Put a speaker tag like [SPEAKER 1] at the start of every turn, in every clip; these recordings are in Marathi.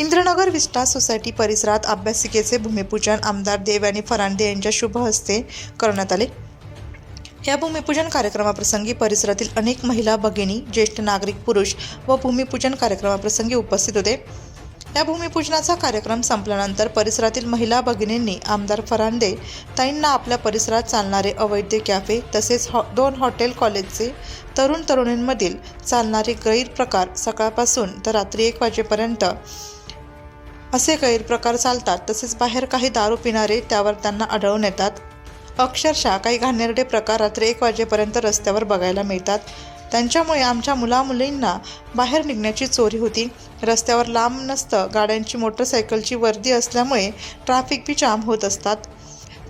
[SPEAKER 1] इंद्रनगर विस्टा सोसायटी परिसरात अभ्यासिकेचे भूमिपूजन आमदार देवयानी फरांदे यांच्या शुभ हस्ते करण्यात आले. या भूमिपूजन कार्यक्रमाप्रसंगी परिसरातील अनेक महिला भगिनी ज्येष्ठ नागरिक पुरुष व भूमिपूजन कार्यक्रमाप्रसंगी उपस्थित होते. या भूमिपूजनाचा कार्यक्रम संपल्यानंतर परिसरातील महिला भगिनींनी आमदार फरांदे ताईंना आपल्या परिसरात चालणारे अवैध कॅफे तसेच हॉ दोन हॉटेल कॉलेजचे तरुण तरुणींमधील चालणारे गैरप्रकार सकाळपासून तर रात्री एक वाजेपर्यंत असे गैरप्रकार चालतात तसेच बाहेर काही दारू पिणारे त्यावर त्यांना आढळून येतात. अक्षरशः काही घाणेरडे प्रकार रात्री एक वाजेपर्यंत रस्त्यावर बघायला मिळतात. त्यांच्यामुळे आमच्या मुलामुलींना बाहेर निघण्याची चोरी होती. रस्त्यावर लांब नसतं गाड्यांची मोटरसायकलची वर्दी असल्यामुळे ट्रॅफिक बी जाम होत असतात.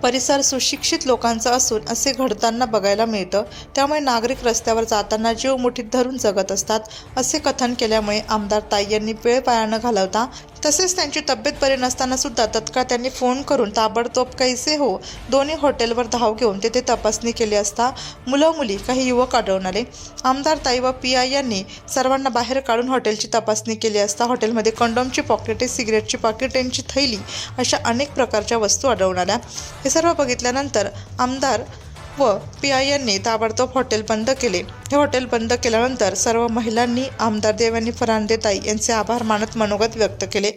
[SPEAKER 1] परिसर सुशिक्षित लोकांचा असून असे घडताना बघायला मिळतं. त्यामुळे नागरिक रस्त्यावर जाताना जीव मुठीत धरून जगत असतात. असे कथन केल्यामुळे आमदार ताई यांनी वेळ पाया न घालवता तसेच त्यांची तब्येत बरी नसताना सुद्धा तत्काळ त्यांनी फोन करून ताबडतोब कैसे हो दोन्ही हॉटेलवर धाव घेऊन तेथे तपासणी केली असता मुलं मुली काही युवक आढळून आले. आमदार ताई व पी आय यांनी सर्वांना बाहेर काढून हॉटेलची तपासणी केली असता हॉटेलमध्ये कंडोमची पॉकेटे सिगरेटची पाकिटेंची थैली अशा अनेक प्रकारच्या वस्तू आढळून आल्या. हे सर्व बघितल्यानंतर आमदार व पी आय यांनी ताबडतोब हॉटेल बंद केले. हे हॉटेल बंद केल्यानंतर सर्व महिलांनी आमदार देवानी फरांदे ताई यांचे आभार मानत मनोगत व्यक्त केले.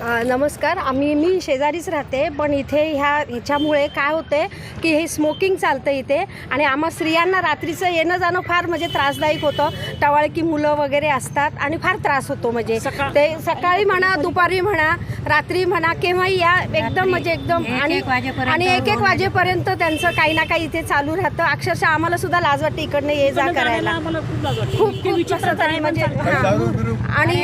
[SPEAKER 2] नमस्कार आम्ही मी शेजारीच राहते पण इथे ह्या ह्याच्यामुळे काय होते की हे स्मोकिंग चालतं इथे आणि आम्हा स्त्रियांना रात्रीचं येणं जाणं फार म्हणजे त्रासदायक होतं. टवाळकी मुलं वगैरे असतात आणि फार त्रास होतो म्हणजे. ते सकाळी म्हणा दुपारी म्हणा रात्री म्हणा केव्हाही या एकदम म्हणजे एकदम
[SPEAKER 3] एक-
[SPEAKER 2] आणि आणि एक एक वाजेपर्यंत त्यांचं काही ना काही इथे चालू राहतं. अक्षरशः आम्हाला सुद्धा लाज वाटते इकडनं ये जा करायला. खूप खूप कसं तरी म्हणजे हां. आणि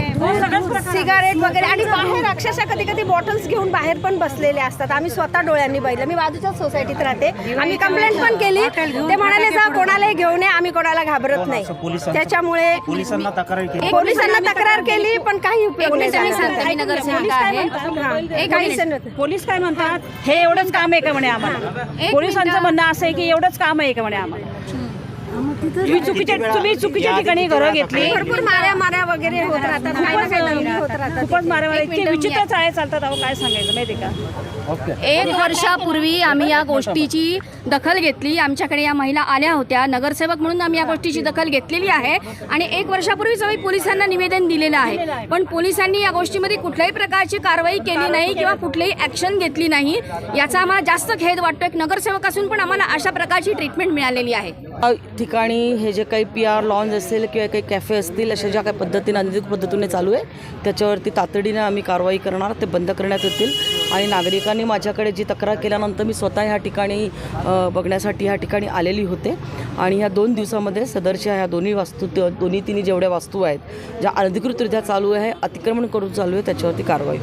[SPEAKER 2] सिगारेट वगैरे आणि बाहेर अक्षरशः कधी कधी बॉटल्स घेऊन बाहेर पण बसलेले असतात आम्ही स्वतः डोळ्यांनी पाहिलं मी बाजूच्याच सोसायटीत राहते आम्ही कंप्लेंट पण केली ते म्हणाले जा कोणालाही घेऊन ये आम्ही कोणाला घाबरत नाही त्याच्यामुळे
[SPEAKER 4] पोलिसांना तक्रार केली
[SPEAKER 2] पोलिसांना तक्रार केली पण काही उपयोग नाही
[SPEAKER 3] मिनिट, मी
[SPEAKER 2] झाला.
[SPEAKER 3] सांगते, मी नगरसेविका
[SPEAKER 2] पोलीस काय
[SPEAKER 3] आहे.
[SPEAKER 2] म्हणतात? हां.
[SPEAKER 3] एक
[SPEAKER 2] काहीच
[SPEAKER 3] मिनिट.
[SPEAKER 2] नाही.
[SPEAKER 5] पोलीस काय म्हणतात हे एवढंच काम आहे का म्हणे आम्हाला पोलिसांचं. म्हणणं असं आहे की एवढंच काम आहे का म्हणे आम्हाला तुम्ही चुकीच्या तुम्ही चुकीच्या ठिकाणी घरं घेतली.
[SPEAKER 2] भरपूर माऱ्या माऱ्या वगैरे होत राहतात. काही ना काही दंगली होत राहतात
[SPEAKER 5] खूपच मारा
[SPEAKER 3] एक
[SPEAKER 5] इतके
[SPEAKER 3] मिनिटं, मी
[SPEAKER 5] विचित्र चाळे चालतात अहो काय सांगायचं माहिती का?
[SPEAKER 3] एक वर्षापूर्वी आम्ही या गोष्टीची दखल घेतली. आमच्याकडे या महिला आल्या होत्या. नगरसेवक म्हणून आम्ही या गोष्टीची दखल घेतलेली आहे. आणि एक वर्षापूर्वीच आम्ही पोलिसांना निवेदन दिलेलं आहे. पण पोलिसांनी या गोष्टीमध्ये कुठल्याही प्रकारची कारवाई केली नाही किंवा कुठलीही ॲक्शन घेतली नाही. याचा आम्हाला जास्त खेद वाटतो एक नगरसेवक असून पण आम्हाला अशा प्रकारची ट्रीटमेंट मिळालेली आहे.
[SPEAKER 6] ठिकाणी हे जे काही पी आर लॉन्ज असेल किंवा काही कॅफे असतील अशा ज्या काही पद्धतीने अनधिकृत पद्धतीने चालू आहे त्याच्यावरती तातडीनं आम्ही कारवाई करणार ते बंद करण्यात येतील. आणि नागरिकांनी माझ्याकडे जी तक्रार केल्यानंतर मी स्वतः ह्या ठिकाणी बघण्यासाठी ह्या ठिकाणी आलेली होते. आणि ह्या दोन दिवसामध्ये सदरच्या ह्या दोन्ही वास्तू दोन्ही तिन्ही जेवढ्या वास्तू आहेत ज्या अनधिकृतरित्या चालू आहे अतिक्रमण करून चालू आहे त्याच्यावरती कारवाई.